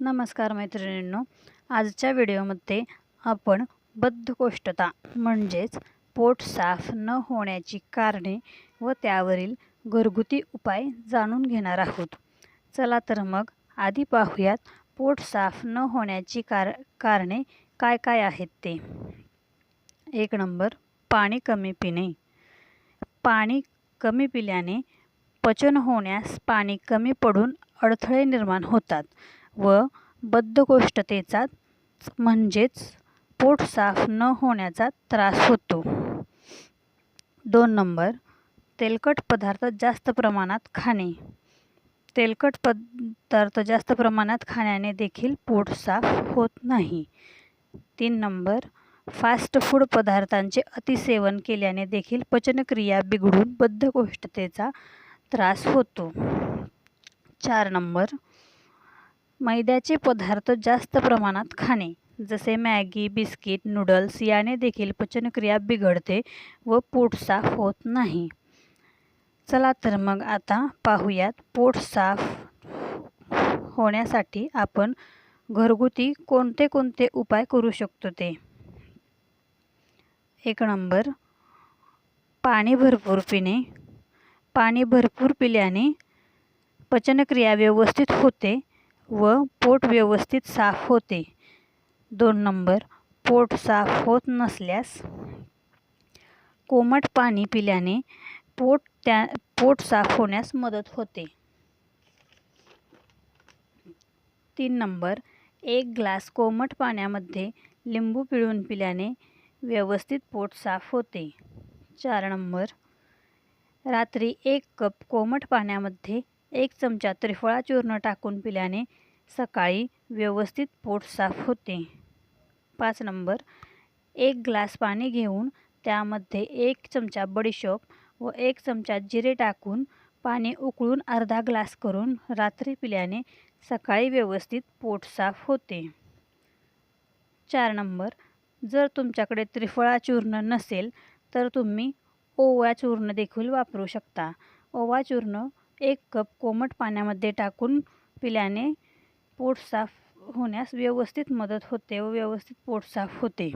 नमस्कार मैत्रिणींनो. आजच्या व्हिडिओमध्ये आपण बद्धकोष्ठता म्हणजेच पोट साफ न होण्याची कारणे व त्यावरील घरगुती उपाय जाणून घेणार आहोत. चला तर मग आधी पाहूयात पोट साफ न होण्याची कार कारणे काय काय आहेत ते. एक नंबर पाणी कमी पिणे. पाणी कमी पिल्याने पचन होण्यास पाणी कमी पडून अडथळे निर्माण होतात. व बद्धकोष्ठतेचा म्हणजेच पोट साफ न होण्याचा त्रास होतो. दोन नंबर तेलकट पदार्थ जास्त प्रमाणात खाणे. तेलकट पदार्थ जास्त प्रमाणात खाण्याने देखील पोट साफ होत नाही. तीन नंबर फास्ट फूड पदार्थांचे अतिसेवन केल्याने देखील पचनक्रिया बिघडून बद्धकोष्ठतेचा त्रास होतो. चार नंबर मैद्याचे पदार्थ जास्त प्रमाणात खाणे जसे मॅगी बिस्किट नूडल्स याने देखील पचनक्रिया बिघडते व पोट साफ होत नाही. चला तर मग आता पाहूयात पोट साफ होण्यासाठी आपण घरगुती कोणते कोणते उपाय करू शकतो ते. एक नंबर पाणी भरपूर पिणे. पाणी भरपूर पिल्याने पचनक्रिया व्यवस्थित होते व पोट व्यवस्थित साफ होते. दोन नंबर पोट साफ होत नसल्यास कोमट पाणी पिल्याने पोट त्या पोट साफ होण्यास मदत होते. तीन नंबर एक ग्लास कोमट पाण्यामध्ये लिंबू पिळून पिल्याने व्यवस्थित पोट साफ होते. चार नंबर रात्री एक कप कोमट पाण्यामध्ये एक चमचा त्रिफळा चूर्ण टाकून पिल्याने सकाळी व्यवस्थित पोट साफ होते. पाच नंबर एक ग्लास पाणी घेऊन त्यामध्ये एक चमचा बडीशोप व एक चमचा जिरे टाकून पाणी उकळून अर्धा ग्लास करून रात्री पिल्याने सकाळी व्यवस्थित पोट साफ होते. चार नंबर जर तुमच्याकडे त्रिफळा चूर्ण नसेल तर तुम्ही ओवा चूर्ण देखील वापरू शकता. ओवा चूर्ण एक कप कोमट पाण्यामध्ये टाकून पिल्याने पोट साफ होण्यास व्यवस्थित मदत होते व व्यवस्थित पोट साफ होते.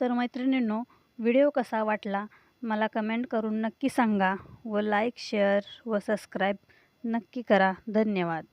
तर मैत्रिणींनो व्हिडिओ कसा वाटला मला कमेंट करून नक्की सांगा व लाईक शेअर व सबस्क्राईब नक्की करा. धन्यवाद.